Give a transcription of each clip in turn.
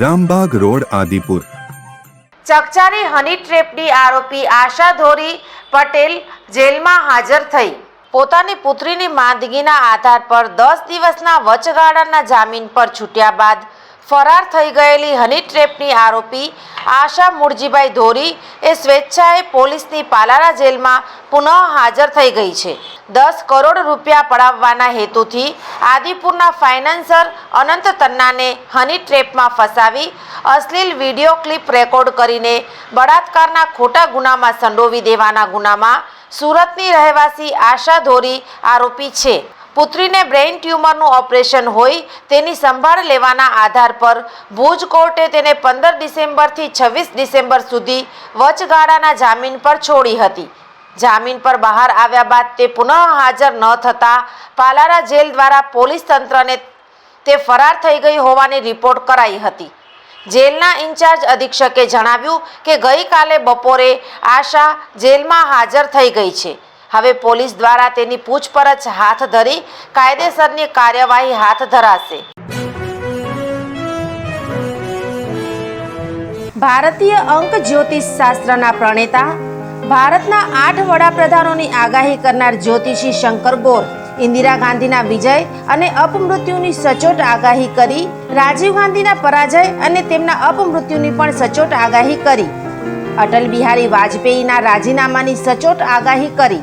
Rambag road, Adipur. ચકચારી honey ટ્રેપની આરોપી આશા ધોરી પટેલ જેલમાં હાજર થઈ. પોતાની પુત્રીની માંદગીના આધાર પર દસ દિવસના વચગાળાના જામીન પર છૂટ્યા બાદ ફરાર થઈ ગયેલી હની ટ્રેપની આરોપી આશા મુરજીભાઈ ધોરી એ સ્વેચ્છાએ પોલીસની પાલારા જેલમાં પુનઃ હાજર થઈ ગઈ છે. દસ કરોડ રૂપિયા પડાવવાના હેતુથી આદિપુરના ફાઇનાન્સર અનંત તન્નાને હની ટ્રેપમાં ફસાવી અશ્લીલ વીડિયો ક્લિપ રેકોર્ડ કરીને બળાત્કારના ખોટા ગુનામાં સંડોવી દેવાના ગુનામાં સુરતની રહેવાસી આશા ધોરી આરોપી છે. પુત્રીને બ્રેઇન ટ્યુમરનું ઓપરેશન હોય તેની સંભાળ લેવાના આધાર પર ભુજ કોર્ટે તેને પંદર ડિસેમ્બરથી છવ્વીસ ડિસેમ્બર સુધી વચગાળાના જામીન પર છોડી હતી. જામીન પર બહાર આવ્યા બાદ તે પુનઃ હાજર ન થતાં પાલારા જેલ દ્વારા પોલીસ તંત્રને તે ફરાર થઈ ગઈ હોવાની રિપોર્ટ કરાઈ હતી. જેલના ઇન્ચાર્જ અધિક્ષકે જણાવ્યું કે ગઈકાલે બપોરે આશા જેલમાં હાજર થઈ ગઈ છે. હવે પોલીસ દ્વારા તેની પૂછપરછ હાથ ધરી કાયદેસરની કાર્યવાહી હાથ ધરાશે. ભારતીય અંક જ્યોતિષ શાસ્ત્રના પ્રણેતા, ભારતના આઠ વડાપ્રધાનોની આગાહી કરનાર જ્યોતિષી શંકર ગોર, ઇન્દિરા ગાંધીના વિજય અને અપમૃત્યુની સચોટ આગાહી કરી, રાજીવ ગાંધીના પરાજય અને તેમના અપમૃત્યુની પણ સચોટ આગાહી કરી. અટલ બિહારી વાજપેયીના રાજીનામાની સચોટ આગાહી કરી.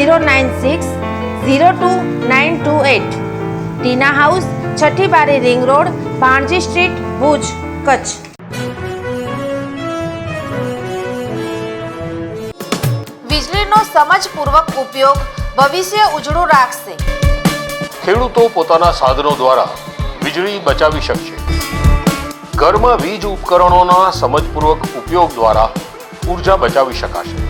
zero nine six zero two nine two eight Tina house છઠ્ઠી બારી ring road Bhanji street Bhuj Kutch. વીજળીનો સમજપૂર્વક ઉપયોગ ભવિષ્ય ઉજળું રાખશે. ખેડૂતો પોતાના સાધનો દ્વારા વીજળી બચાવી શકશે. ઘરમાં વીજ ઉપકરણોના સમજપૂર્વક ઉપયોગ દ્વારા ઊર્જા બચાવી શકાશે.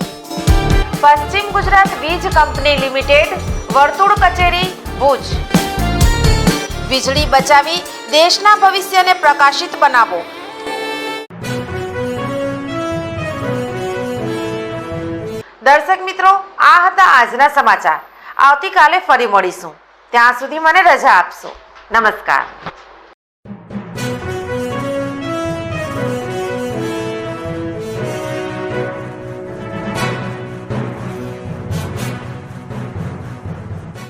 પશ્ચિમ ગુજરાત વીજ કંપની લિમિટેડ, વર્તુળ કચેરી, ભુજ. વીજળી બચાવી દેશના ભવિષ્યને પ્રકાશિત બનાવો. દર્શક મિત્રો, આ હતા આજના સમાચાર. આવતીકાલે ફરી મળીશું. ત્યાં સુધી મને રજા આપશો. નમસ્કાર.